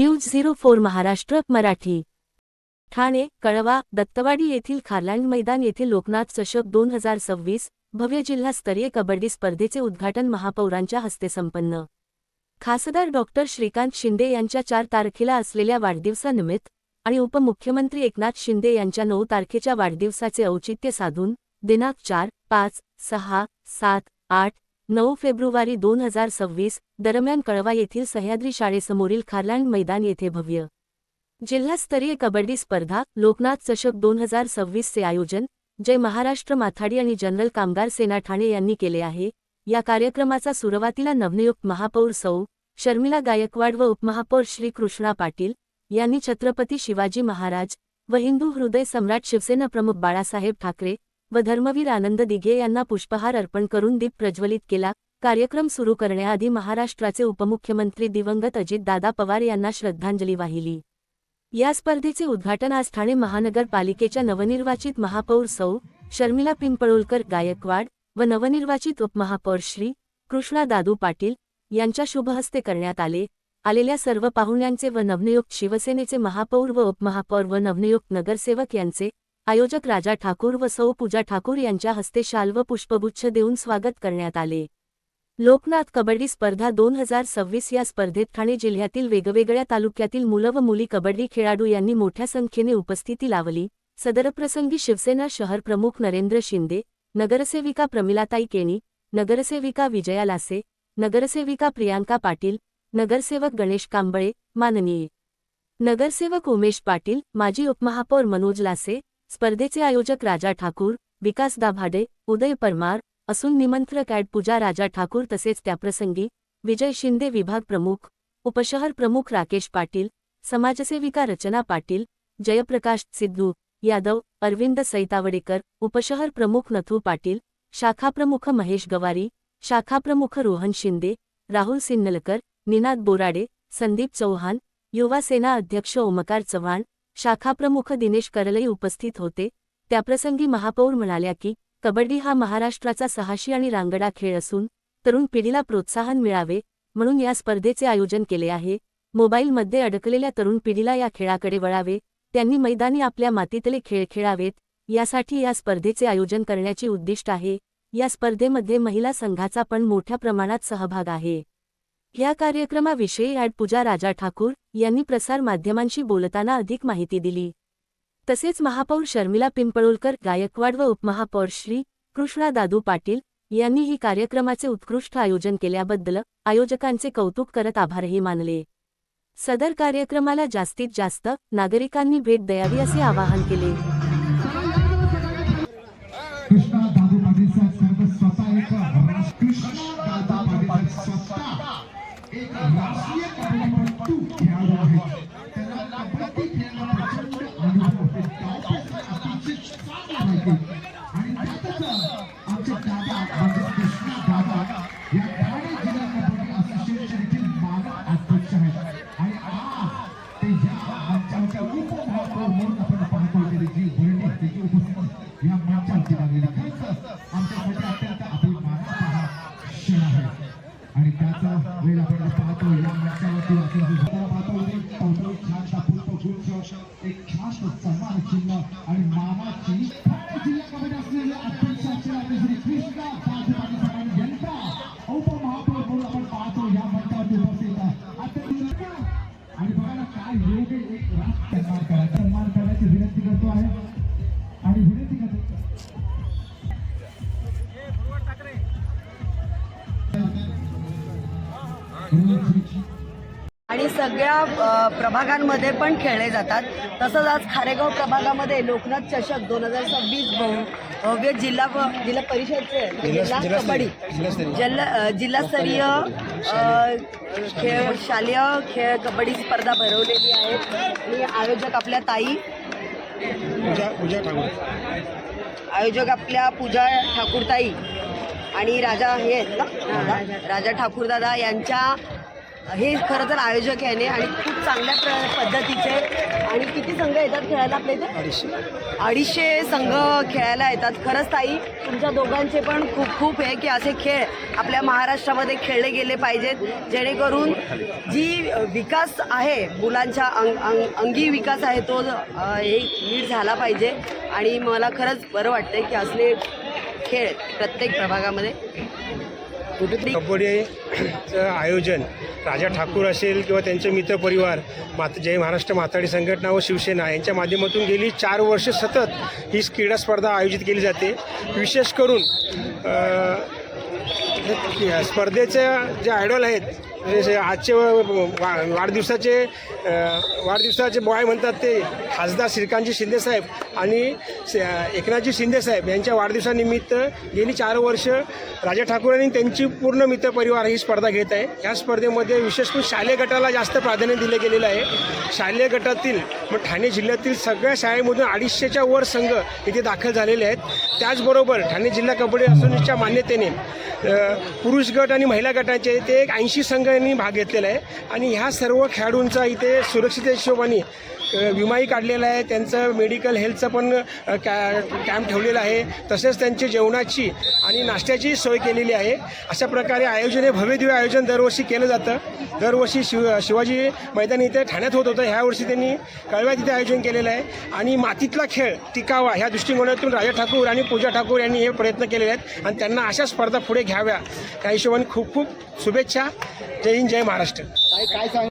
News zero four Maharashtra Marathi. Thane Kalwa Dattawadi येथील खारलँड मैदान येथे लोकनाथ चषक दोन हजार सव्वीस भव्य जिल्हास्तरीय कबड्डी स्पर्धेचे उद्घाटन महापौरांच्या हस्ते संपन्न. खासदार डॉक्टर श्रीकांत शिंदे यांच्या चार तारखेला असलेल्या वाढदिवसानिमित्त आणि उपमुख्यमंत्री एकनाथ शिंदे यांच्या नऊ तारखेच्या वाढदिवसाचे औचित्य साधून दिनांक चार पाच सहा सात आठ नऊ फेब्रुवारी दोन हजार सव्वीस दरम्यान कळवा येथील सह्याद्री शाळेसमोरील खारलँड मैदान येथे भव्य जिल्हास्तरीय कबड्डी स्पर्धा लोकनाथ चषक दोन हजार सव्वीसचे आयोजन जय महाराष्ट्र माथाडी आणि जनरल कामगार सेना ठाणे यांनी केले आहे या कार्यक्रमाचा सुरुवातीला नवनियुक्त महापौर सौ. शर्मिला गायकवाड व उपमहापौर श्री कृष्णा पाटील यांनी छत्रपती शिवाजी महाराज व हिंदू हृदय सम्राट शिवसेना प्रमुख बाळासाहेब ठाकरे व धर्मवीर आनंद दिघे यांना पुष्पहार अर्पण करून दीप प्रज्वलित केला. कार्यक्रम सुरू करण्याआधी महाराष्ट्राचे उपमुख्यमंत्री दिवंगत अजितदादा पवार यांना श्रद्धांजली वाहिली. या स्पर्धेचे उद्घाटन आज ठाणे महानगरपालिकेच्या नवनिर्वाचित महापौर सौ. शर्मिला पिंपळोलकर गायकवाड व नवनिर्वाचित उपमहापौर श्री. कृष्णा दादू पाटील यांच्या शुभहस्ते करण्यात आले. आलेल्या सर्व पाहुण्यांचे व नवनियुक्त शिवसेनेचे महापौर व उपमहापौर व नवनियुक्त नगरसेवक यांचे आयोजक राजा ठाकूर व सौ पूजा ठाकूर यांच्या हस्ते शाल व पुष्पगुच्छ देऊन स्वागत करण्यात आले. लोकनाथ कबड्डी स्पर्धा दोन हजार सव्वीस या स्पर्धेत ठाणे जिल्ह्यातील वेगवेगळ्या तालुक्यातील मुलं व मुली कबड्डी खेळाडू यांनी मोठ्या संख्येने उपस्थिती लावली. सदरप्रसंगी शिवसेना शहर प्रमुख नरेंद्र शिंदे नगरसेविका प्रमिलाताई केणी नगरसेविका विजया लासे नगरसेविका प्रियांका पाटील नगरसेवक गणेश कांबळे माननीय नगरसेवक उमेश पाटील माजी उपमहापौर मनोज लासे स्पर्धेचे आयोजक राजा ठाकूर विकास दाभाडे उदय परमार असून निमंत्रक ॲड पूजा राजा ठाकूर तसेच त्याप्रसंगी विजय शिंदे विभाग प्रमुख उपशहर प्रमुख राकेश पाटील समाजसेविका रचना पाटील जयप्रकाश सिद्धू यादव अरविंद सैतावडेकर उपशहर प्रमुख नथू पाटील शाखाप्रमुख महेश गवारी शाखाप्रमुख रोहन शिंदे राहुल सिन्नलकर निनाद बोराडे संदीप चौहान युवा सेना अध्यक्ष ओमकार चव्हाण शाखाप्रमुख दिनेश करलई उपस्थित होते. त्याप्रसंगी महापौर म्हणाल्या की कबड्डी हा महाराष्ट्राचा साहसी आणि रांगडा खेळ असून तरुण पिढीला प्रोत्साहन मिळावे म्हणून या स्पर्धेचे आयोजन केले आहे. मोबाईलमध्ये अडकलेल्या तरुण पिढीला या खेळाकडे वळावे त्यांनी मैदानी आपल्या मातीतले खेळ खेळावेत यासाठी या स्पर्धेचे आयोजन करण्याची उद्दिष्ट आहे. या स्पर्धेमध्ये महिला संघाचा पण मोठ्या प्रमाणात सहभाग आहे. या कार्यक्रमाविषयी ॲड पूजा राजा ठाकूर यांनी प्रसार माध्यमांशी बोलताना अधिक माहिती दिली. तसेच महापौर शर्मिला पिंपळोलकर गायकवाड व उपमहापौर श्री कृष्णा दादू पाटील यांनीही कार्यक्रमाचे उत्कृष्ट आयोजन केल्याबद्दल आयोजकांचे कौतुक करत आभारही मानले. सदर कार्यक्रमाला जास्तीत जास्त नागरिकांनी भेट द्यावी असे आवाहन केले. ভাসিয়ে आणि त्याचा वेळ आपण पाहतो या मंचावरती पाहतो छानसा पुष्पगुच्छ एक छान सन्मान चिन्ह आणि सगळ्या प्रभागांमध्ये पण खेळले जातात. तसंच आज खारेगाव प्रभागामध्ये लोकनाथ चषक दोन हजार सव्वीस भव्य जिल्हा जिल्हा परिषदचे जिल्हा कबड्डी जिल्हा अ, जिल्हास्तरीय खेळ शालेय खेळ कबड्डी स्पर्धा भरवलेली आहे आणि आयोजक आपल्या ताई पूजा पूजा ठाकूर. आयोजक आपल्या पूजा ठाकूरताई आणि राजा हे आहेत ना? राजा ठाकूरदादा यांच्या हे खरं तर आयोजक आहे आणि खूप चांगल्या प्र पद्धतीचे आणि किती संघ येतात खेळायला आपल्या इथे? अडीचशे. अडीचशे संघ खेळायला येतात. खरंच ताई तुमच्या दोघांचे पण खूप खूप आहे की असे खेळ आपल्या महाराष्ट्रामध्ये खेळले गेले पाहिजेत जेणेकरून जी विकास आहे मुलांच्या अंग अंग अंगी विकास आहे तो हे नीट झाला पाहिजे. आणि मला खरंच बरं वाटतंय की असले खेळ प्रत्येक प्रभागामध्ये कबड्डीचं आयोजन राजा ठाकूर असेल किंवा त्यांचे मित्रपरिवार मात जय महाराष्ट्र माथाडी संघटना व शिवसेना यांच्या माध्यमातून गेली चार वर्ष सतत ही क्रीडा स्पर्धा आयोजित केली जाते. विशेष करून स्पर्धेच्या स्पर्धेचे जे आयडॉल आहेत म्हणजे आजचे वाढदिवसाचे वाढदिवसाचे बॉय म्हणतात ते खासदार श्रीकांतजी शिंदेसाहेब आणि एकनाथजी शिंदेसाहेब यांच्या वाढदिवसानिमित्त गेली चार वर्ष राजा ठाकूर आणि त्यांची पूर्ण मित्रपरिवार ही स्पर्धा घेत आहे. या स्पर्धेमध्ये विशेष करून शालेय गटाला जास्त प्राधान्य दिले गेलेलं आहे. शालेय गटातील मग ठाणे जिल्ह्यातील सगळ्या शाळेमधून अडीचशेच्या वर संघ इथे दाखल झालेले आहेत. त्याचबरोबर ठाणे जिल्हा कबड्डी असोसिएशनच्या मान्यतेने पुरुष गट आणि महिला गटाचे ते एक ऐंशी संघांनी भाग घेतलेला आहे. आणि ह्या सर्व खेळाडूंचा इथे सुरक्षित हिशोबाने विमाही काढलेला आहे. त्यांचं मेडिकल हेल्थचं पण कॅ कॅम्प ठेवलेला आहे. तसेच त्यांची जेवणाची आणि नाश्त्याची सोय केलेली आहे. अशा प्रकारे आयोजन हे भव्यदिव्य आयोजन दरवर्षी केलं जातं. दरवर्षी शिव शिवाजी मैदान इथे ठाण्यात होत होतं. ह्यावर्षी त्यांनी कळव्यात इथे आयोजन केलेलं आहे. आणि मातीतला खेळ टिकावा ह्या दृष्टिकोनातून राजा ठाकूर आणि पूजा ठाकूर यांनी हे प्रयत्न केलेले आहेत. आणि त्यांना अशा स्पर्धा पुढे घ्याव्या. त्या हिशोबाने खूप खूप शुभेच्छा. जय हिंद जय महाराष्ट्र. काय काय सांग